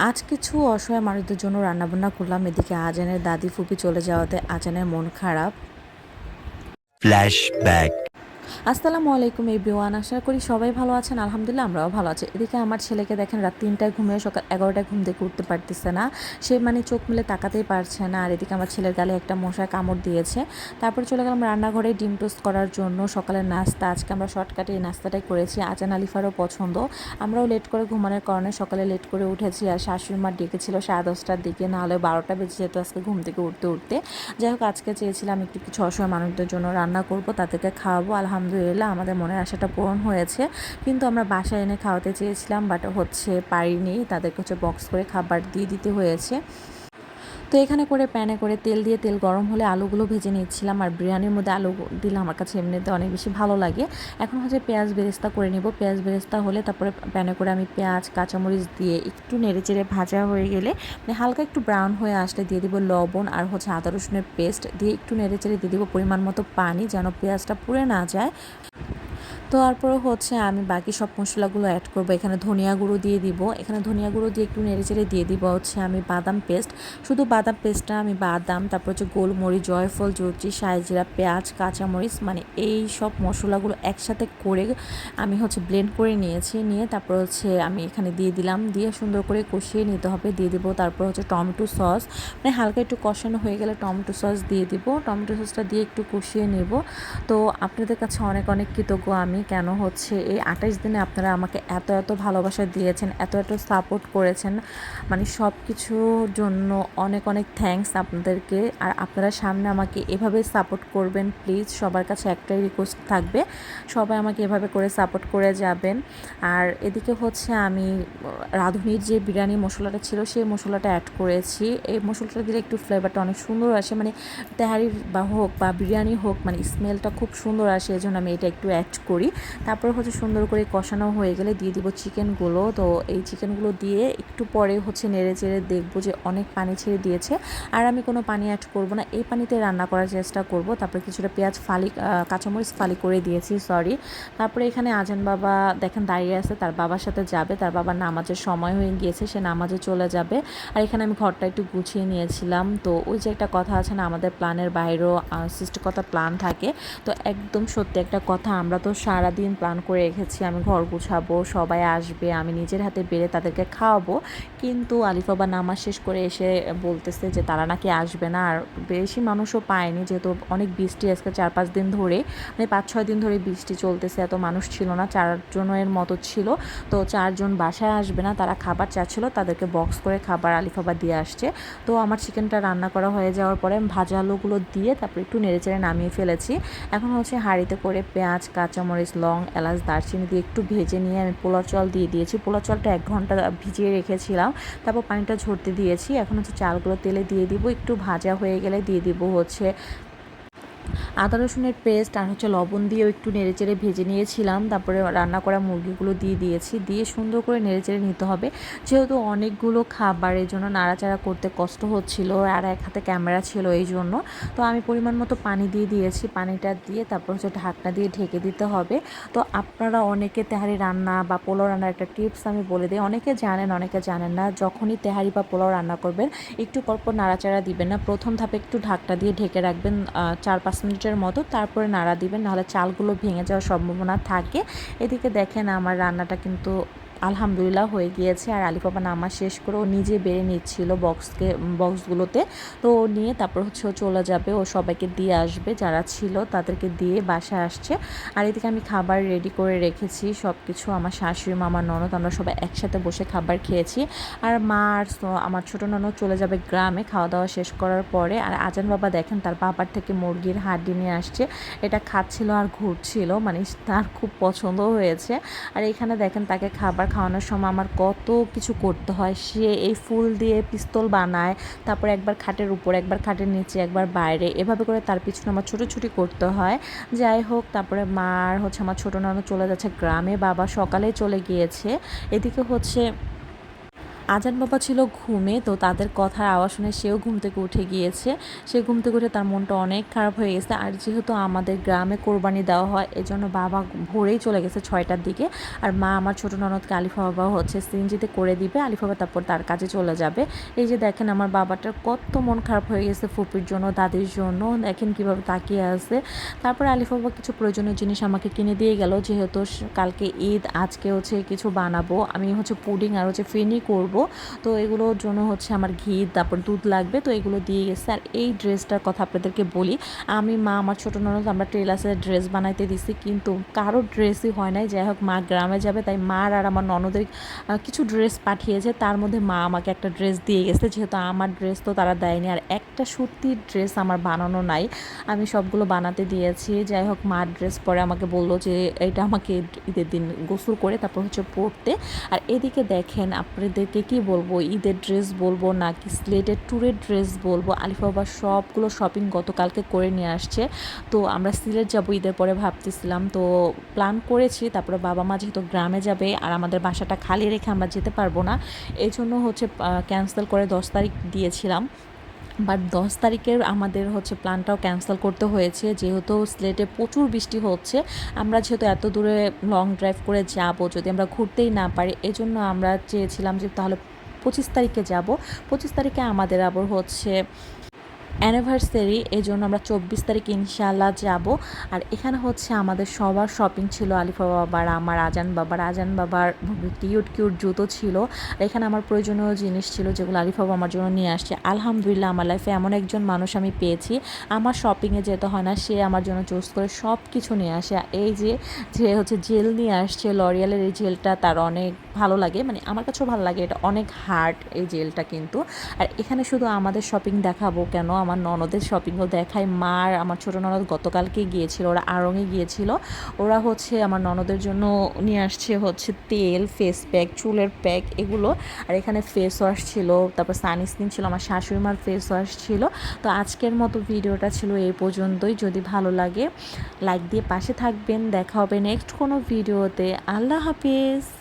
আজ কিছু অসহায় মানুষদের জন্য রান্নাবান্না করলাম এদিকে আজানের দাদি ফুপি চলে যাওয়াতে আজানের মন খারাপ Flashback. আসসালামু আলাইকুম এভরিওয়ান, আশা করি সবাই ভালো আছেন। আলহামদুলিল্লাহ আমরাও ভালো আছি। এদিকে আমার ছেলেকে দেখেন রাত তিনটায় ঘুমিয়ে সকাল এগারোটায় ঘুম থেকে উঠতে পারতেছে না। সে মানে চোখ মিলে তাকাতেই পারছে না। আর এদিকে আমার ছেলের গালে একটা মশায় কামড় দিয়েছে। তারপর চলে গেলাম রান্নাঘরে ডিম টোস্ট করার জন্য। সকালের নাস্তা, আজকে আমরা শর্টকাটে এই নাস্তাটাই করেছি। আজান আলিফারও পছন্দ। আমরাও লেট করে ঘুমানোর কারণে সকালে লেট করে উঠেছি আর শাশুড়ি মা ডেকেছিল সাড়ে দশটার দিকে না হলে বারোটা বেজে যেত আজকে ঘুম থেকে উঠতে উঠতে। যাই হোক, আজকে চেয়েছিলাম একটু কিছু অসহায় মানুষদের জন্য রান্না করব, তাদেরকে খাওয়াবো। আলহামদুলিল্লাহ আমাদের মনের আশাটা পূরণ হয়েছে। কিন্তু আমরা বাসায় এনে খাওয়াতে চেয়েছিলাম বাট হচ্ছে পারিনি। তাদেরকে হচ্ছে বক্স করে খাবার দিয়ে দিতে হয়েছে। তো এখানে করে প্যানে করে তেল দিয়ে তেল গরম হলে আলুগুলো ভেজে নিচ্ছিলাম আর বিরিয়ানির মধ্যে আলু দিলে আমার কাছে এমনিতে অনেক বেশি ভালো লাগে। এখন হচ্ছে পেঁয়াজ বেরেস্তা করে নেব। পেঁয়াজ বেরেস্তা হলে তারপরে প্যানে করে আমি পেঁয়াজ, কাঁচামরিচ দিয়ে একটু নেড়ে চেড়ে ভাজা হয়ে গেলে মানে হালকা একটু ব্রাউন হয়ে আসলে দিয়ে দিব লবণ আর হচ্ছে আদা রসুনের পেস্ট দিয়ে একটু নেড়ে চেড়ে দিয়ে দিব পরিমাণ মতো পানি যেন পেঁয়াজটা পুড়ে না যায়। তারপরে হচ্ছে আমি বাকি সব মশলাগুলো অ্যাড করব। এখানে ধনিয়া গুঁড়ো দিয়ে দিব। এখানে ধনিয়া গুঁড়ো দিয়ে একটু নেড়ে চেড়ে দিয়ে দিব হচ্ছে আমি বাদাম পেস্ট শুধু বাদাম পেস্টটা আমি বাদাম, তারপর হচ্ছে গোলমরিচ, জয়ফল জুচি সাইজিরা, পেঁয়াজ, কাঁচামরিচ মানে এই সব মশলাগুলো একসাথে করে আমি হচ্ছে ব্লেন্ড করে নিয়েছি। নিয়ে তারপর হচ্ছে আমি এখানে দিয়ে দিলাম। দিয়ে সুন্দর করে কষিয়ে নিতে হবে। দিয়ে দিব তারপর হচ্ছে টমেটো সস। মানে হালকা একটু কষানো হয়ে গেলে টমেটো সস দিয়ে দিব। টমেটো সসটা দিয়ে একটু কষিয়ে নেব। তো আপনাদের কাছে অনেক অনেক কৃতজ্ঞ আমি। কেন হচ্ছে? এই আঠাশ দিনে আপনারা আমাকে এত এত ভালোবাসা দিয়েছেন, এত এত সাপোর্ট করেছেন। মানে সব কিছুর জন্য অনেক অনেক থ্যাঙ্কস আপনাদেরকে। আর আপনারা সামনে আমাকে এভাবে সাপোর্ট করবেন প্লিজ সবার কাছে একটাই রিকোয়েস্ট থাকবে, সবাই আমাকে এভাবে করে সাপোর্ট করে যাবেন। আর এদিকে হচ্ছে আমি রাঁধুনির যে বিরিয়ানি মশলাটা ছিল, সেই মশলাটা অ্যাড করেছি। এই মশলাটা দিলে একটু ফ্লেভারটা অনেক সুন্দর আসে। মানে তেহারি বা হোক বা বিরিয়ানি হোক মানে স্মেলটা খুব সুন্দর আসে এই জন্য আমি এটা একটু অ্যাড করি। তারপর হচ্ছে সুন্দর করে কষানো হয়ে গেলে দিয়ে দিব চিকেনগুলো। তো এই চিকেনগুলো দিয়ে একটু পরে হচ্ছে নেড়ে চেড়ে দেখব যে অনেক পানি ছেড়ে দিয়েছে। আর আমি কোনো পানি অ্যাড করব না, এই পানিতে রান্না করার চেষ্টা করব। তারপরে কিছুটা পেঁয়াজ ফালি কাঁচামরিচ ফালি করে দিয়েছি সরি তারপরে এখানে আজান বাবা দেখেন দাঁড়িয়ে আছে, তার বাবার সাথে যাবে। তার বাবার নামাজের সময় হয়ে গিয়েছে, সে নামাজে চলে যাবে। আর এখানে আমি ঘরটা একটু গুছিয়ে নিয়েছিলাম। তো ওই যে একটা কথা আছে না, আমাদের প্ল্যানের বাইরেও সৃষ্টিকতা প্ল্যান থাকে। তো একদম সত্যি একটা কথা, আমরা তো সারাদিন প্ল্যান করে রেখেছি, আমি ঘর গুছাবো, সবাই আসবে, আমি নিজের হাতে বেড়ে তাদেরকে খাওয়াবো। কিন্তু আলিফাবা নামাজ শেষ করে এসে বলতেছে যে তারা নাকি আসবে না, আর বেশি মানুষও পায়নি যেহেতু অনেক বৃষ্টি আজকে চার পাঁচ দিন ধরে মানে পাঁচ ছয় দিন ধরে বৃষ্টি চলতেছে, এত মানুষ ছিল না, চারজনের মতো ছিল। তো চারজন বাসায় আসবে না, তারা খাবার চাচ্ছিল, তাদেরকে বক্স করে খাবার আলিফাবা দিয়ে আসছে। তো আমার চিকেনটা রান্না করা হয়ে যাওয়ার পরে ভাজা আলুগুলো দিয়ে তারপর একটু নেড়েচেড়ে নামিয়ে ফেলেছি। এখন হচ্ছে হাঁড়িতে করে পেঁয়াজ, কাঁচামরিচ লং এলাচ দারচিনি দিয়ে একটু ভেজে নিয়ে আমি পোলা চল দিয়ে দিয়েছি। পোলা চলটা এক ঘণ্টা ভিজিয়ে রেখেছিলাম। তারপর পানিটা ঝরতে দিয়েছি। এখন হচ্ছে চালগুলো তেলে দিয়ে দিব। একটু ভাজা হয়ে গেলে দিয়ে দিব হচ্ছে আদা রসুনের পেস্ট আর হচ্ছে লবণ দিয়েও একটু নেড়েচেড়ে ভেজে নিয়েছিলাম। তারপরে রান্না করা মুরগিগুলো দিয়ে দিয়েছি। দিয়ে সুন্দর করে নেড়েচেড়ে নিতে হবে। যেহেতু অনেকগুলো খাবার, এই জন্য নাড়াচাড়া করতে কষ্ট হচ্ছিল আর এক হাতে ক্যামেরা ছিল এই জন্য। তো আমি পরিমাণ মতো পানি দিয়ে দিয়েছি। পানিটা দিয়ে তারপর হচ্ছে ঢাকনা দিয়ে ঢেকে দিতে হবে। তো আপনারা অনেকে তেহারি রান্না বা পোলাও রান্নার একটা টিপস আমি বলে দিই। অনেকে জানেন অনেকে জানেন না। যখনই তেহারি বা পোলাও রান্না করবেন, একটু পরপর নাড়াচাড়া দিবেন না। প্রথম ধাপে একটু ঢাকটা দিয়ে ঢেকে রাখবেন চার পাঁচ মিনিটের মতো তারপরে নাড়া দিবেন, নাহলে চালগুলো ভেঙে যাওয়ার সম্ভাবনা থাকে। এদিকে দেখেন আমার রান্নাটা কিন্তু আলহামদুলিল্লাহ হয়ে গিয়েছে। আর আলিপাপা নামাজ শেষ করে ও নিজে বেড়ে নিচ্ছিল বক্সকে, বক্সগুলোতে। তো ও নিয়ে তারপর হচ্ছে ও চলে যাবে। ও সবাইকে দিয়ে আসবে। যারা ছিল তাদেরকে দিয়ে বাসায় আসছে। আর এদিকে আমি খাবার রেডি করে রেখেছি। সব কিছু আমার শাশুড়ি মামার ননদ, আমরা সবাই একসাথে বসে খাবার খেয়েছি। আর মা আর আমার ছোটো ননদ চলে যাবে গ্রামে। খাওয়া দাওয়া শেষ করার পরে আর আজান বাবা দেখেন তার বাবার থেকে মুরগির হাড্ডি নিয়ে আসছে। এটা খাচ্ছিল আর ঘুরছিল। মানে তার খুব পছন্দ হয়েছে। আর এখানে দেখেন তাকে খাবার খাওয়ানোর সময় আমার কত কিছু করতে হয়। সে এই ফুল দিয়ে পিস্তল বানায়, তারপর একবার খাটের উপর, একবার খাটের নিচে, একবার বাইরে। এভাবে করে তার পিছনে আমার ছুটোছুটি করতে হয়। যাই হোক, তারপরে মার হচ্ছে আমার ছোটো নানা চলে যাচ্ছে গ্রামে। বাবা সকালে চলে গিয়েছে। এদিকে হচ্ছে আজান বাবা ছিল ঘুমে, তো তাদের কথার আওয়াজ শুনে সেও ঘুম থেকে উঠে গিয়েছে। সে ঘুম থেকে উঠে তার মনটা অনেক খারাপ হয়ে গেছে। আর যেহেতু আমাদের গ্রামে কোরবানি দেওয়া হয়, এজন্য বাবা ভোরেই চলে গেছে ছয়টার দিকে। আর মা আমার ছোটো ননদকে আলিফা বাবা হচ্ছে সিনজিতে করে দিবে, আলিফা বাবা তারপর তার কাজে চলে যাবে। এই যে দেখেন আমার বাবাটার কত মন খারাপ হয়ে গেছে ফুপির জন্য, দাদির জন্য। দেখেন কীভাবে তাকিয়ে আছে। তারপরে আলিফা বাবা কিছু প্রয়োজনীয় জিনিস আমাকে কিনে দিয়ে গেল। যেহেতু কালকে ঈদ, আজকে হচ্ছে কিছু বানাবো। আমি হচ্ছে পুডিং আর হচ্ছে ফিনি করব। তো এগুলোর জন্য হচ্ছে আমার ঘি, তারপর দুধ লাগবে। তো এগুলো দিয়ে গেছে। আর এই ড্রেসটার কথা আপনাদেরকে বলি, আমি মা, আমার ছোটো ননদ, আমরা টেলার্সের ড্রেস বানাইতে দিছি, কিন্তু কারও ড্রেসই হয় নাই। যাই হোক, মা গ্রামে যাবে, তাই মার আর আমার ননদের কিছু ড্রেস পাঠিয়েছে। তার মধ্যে মা আমাকে একটা ড্রেস দিয়ে গেছে, যেহেতু আমার ড্রেস তো তারা দেয়নি। আর একটা সত্যি ড্রেস আমার বানানো নাই। আমি সবগুলো বানাতে দিয়েছি। যাই হোক, মার ড্রেস পরে আমাকে বলল যে, এটা আমাকে ঈদের দিন গোসল করে তারপর হচ্ছে পরতে। আর এদিকে দেখেন, আপনাদেরকে কি বলব? ঈদের ড্রেস বলব নাকি স্লেটের ট্যুরের ড্রেস বলব? আলিফা বাবা সবগুলো শপিং গতকালকে করে নিয়ে আসছে। তো আমরা সিলেট যাব ঈদের পরে ভাবতেছিলাম। তো প্ল্যান করেছি, তারপরে বাবা মা যেহেতু গ্রামে যাবে আর আমাদের বাসাটা খালি রেখে আমরা যেতে পারব না এই জন্য হচ্ছে ক্যান্সেল করে দশ তারিখ দিয়েছিলাম। বাট দশ তারিখের আমাদের হচ্ছে প্ল্যানটাও ক্যান্সেল করতে হয়েছে। যেহেতু স্লেটে প্রচুর বৃষ্টি হচ্ছে, আমরা যেহেতু এত দূরে লং ড্রাইভ করে যাব, যদি আমরা ঘুরতেই না পারি, এজন্য আমরা চেয়েছিলাম যে তাহলে পঁচিশ তারিখে যাব। পঁচিশ তারিখে আমাদের আবার হচ্ছে অ্যানিভার্সারি এই জন্য আমরা চব্বিশ তারিখ ইনশাল্লাহ যাব। আর এখানে হচ্ছে আমাদের সবার শপিং ছিল, আলিফা বাবার, আমার আজান বাবার আজান বাবার কিউট কিউট জুতো ছিল। আর এখানে আমার প্রয়োজনীয় জিনিস ছিল যেগুলো আলিফা বাবা আমার জন্য নিয়ে আসছে। আলহামদুলিল্লাহ আমার লাইফে এমন একজন মানুষ আমি পেয়েছি। আমার শপিংয়ে যেতে হয় না, সে আমার জন্য চুজ করে সব কিছু নিয়ে আসে। এই যে যে হচ্ছে জেল নিয়ে আসছে লরিয়ালের এই জেলটা তার অনেক ভালো লাগে। মানে আমার কাছেও ভালো লাগে, এটা অনেক হার্ড এই জেলটা কিন্তু। আর এখানে শুধু আমাদের শপিং দেখাবো কেন? আমার ননদের শপিংও দেখায়। মার, আমার ছোটো ননদ গতকালকে গিয়েছিল, ওরা আড়ঙে গিয়েছিল। ওরা হচ্ছে আমার ননদের জন্য নিয়ে আসছে হচ্ছে তেল ফেস প্যাক চুলের প্যাক এগুলো। আর এখানে ফেস ওয়াশ ছিল, তারপর সানস্ক্রিন ছিল, আমার শাশুড়ি মার ফেস ওয়াশ ছিল। তো আজকের মতো ভিডিওটা ছিল এই পর্যন্তই। যদি ভালো লাগে লাইক দিয়ে পাশে থাকবেন। দেখা হবে নেক্সট কোনো ভিডিওতে। আল্লাহ হাফিজ।